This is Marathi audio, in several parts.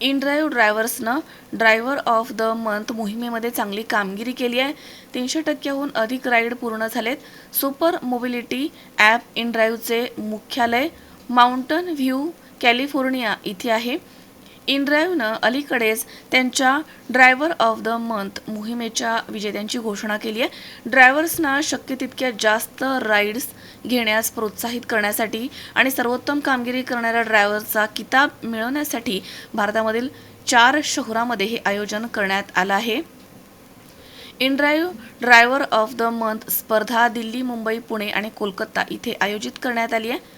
इन ड्राईव्ह ड्रायव्हर्सनं ड्रायव्हर ऑफ द मंथ मोहिमेमध्ये चांगली कामगिरी केली आहे. तीनशे टक्क्याहून अधिक राईड पूर्ण झालेत. सुपर मोबिलिटी ॲप इन ड्राईव्हचे मुख्यालय माउंटन व्ह्यू कॅलिफोर्निया इथे आहे. इनड्राईव्हनं अलीकडेच त्यांच्या ड्रायव्हर ऑफ द मंथ मोहिमेच्या विजेत्यांची घोषणा केली आहे. ड्रायव्हर्सना शक्य तितक्या जास्त राईड्स घेण्यास प्रोत्साहित करण्यासाठी आणि सर्वोत्तम कामगिरी करणाऱ्या ड्रायव्हरचा किताब मिळवण्यासाठी भारतामधील चार शहरामध्ये हे आयोजन करण्यात आलं आहे. InDrive driver of the month स्पर्धा दिल्ली मुंबई पुणे आणि कोलकाता इथे आयोजित करण्यात आली आहे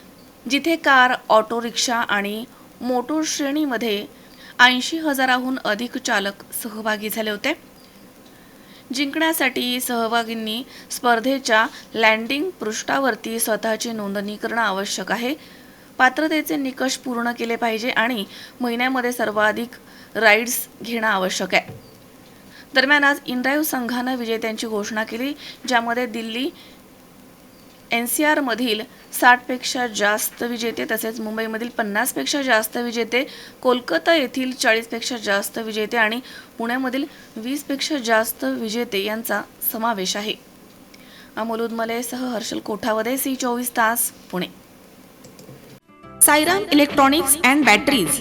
जिथे कार ऑटो रिक्षा आणि मोटूर श्रेणीमध्ये ऐंशी हजाराहून अधिक चालक सहभागी झाले होते. जिंकण्यासाठी सहभागींनी स्पर्धेच्या लँडिंग पृष्ठावरती स्वतःची नोंदणी करणं आवश्यक आहे. पात्रतेचे निकष पूर्ण केले पाहिजे आणि महिन्यामध्ये सर्वाधिक राईड्स घेणं आवश्यक आहे. दरम्यान आज इनड्राईव्ह संघानं विजेत्यांची घोषणा केली ज्यामध्ये दिल्ली एन सी आरमधील साठपेक्षा जास्त विजेते तसेच मुंबईमधील पन्नासपेक्षा जास्त विजेते कोलकाता येथील चाळीसपेक्षा जास्त विजेते आणि पुण्यामधील वीसपेक्षा जास्त विजेते यांचा समावेश आहे. अमोल उदमलेसह हर्षल कोठावदे सी चोवीस तास Pune. Sairam electronics and batteries.